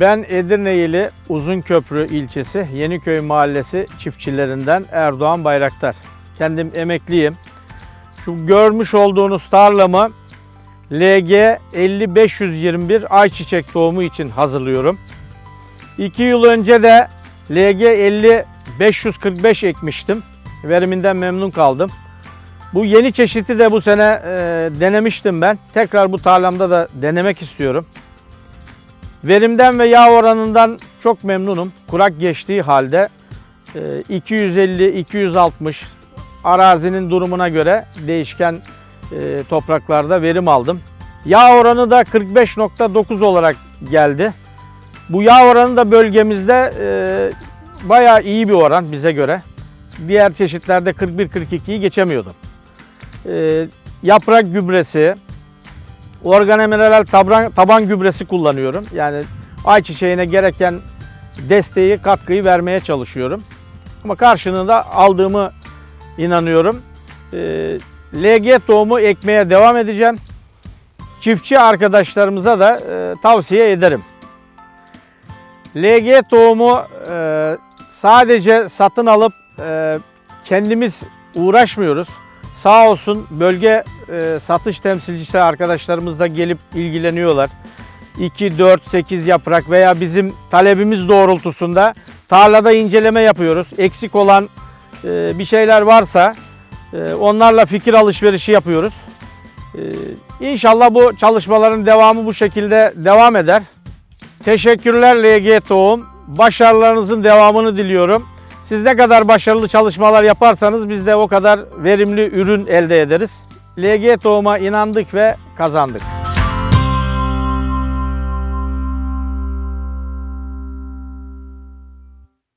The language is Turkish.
Ben Edirne'li Uzunköprü ilçesi Yeniköy Mahallesi çiftçilerinden Erdoğan Bayraktar. Kendim emekliyim. Şu görmüş olduğunuz tarlamı LG 50521 ayçiçek tohumu için hazırlıyorum. 2 yıl önce de LG 545 ekmiştim. Veriminden memnun kaldım. Bu yeni çeşidi de bu sene e, denemiştim ben. Tekrar bu tarlamda da denemek istiyorum. Verimden ve yağ oranından çok memnunum. Kurak geçtiği halde e, 250-260 arazinin durumuna göre değişken e, topraklarda verim aldım. Yağ oranı da 45.9 olarak geldi. Bu yağ oranı da bölgemizde e, bayağı iyi bir oran bize göre. Diğer çeşitlerde 41-42'yi geçemiyordum. E, yaprak gübresi, organomineral taban, taban gübresi kullanıyorum. Yani ayçiçeğine gereken desteği, katkıyı vermeye çalışıyorum. Ama karşılığında aldığımı inanıyorum. Ee, LG tohumu ekmeye devam edeceğim. Çiftçi arkadaşlarımıza da e, tavsiye ederim. LG tohumu e, sadece satın alıp e, kendimiz uğraşmıyoruz. Sağ olsun bölge e, satış temsilcisi arkadaşlarımız da gelip ilgileniyorlar. 2, 4, 8 yaprak veya bizim talebimiz doğrultusunda tarlada inceleme yapıyoruz. Eksik olan e, bir şeyler varsa e, onlarla fikir alışverişi yapıyoruz. E, İnşallah bu çalışmaların devamı bu şekilde devam eder. Teşekkürler LG Tohum. Başarılarınızın devamını diliyorum. Siz ne kadar başarılı çalışmalar yaparsanız biz de o kadar verimli ürün elde ederiz. LG Tohum'a inandık ve kazandık.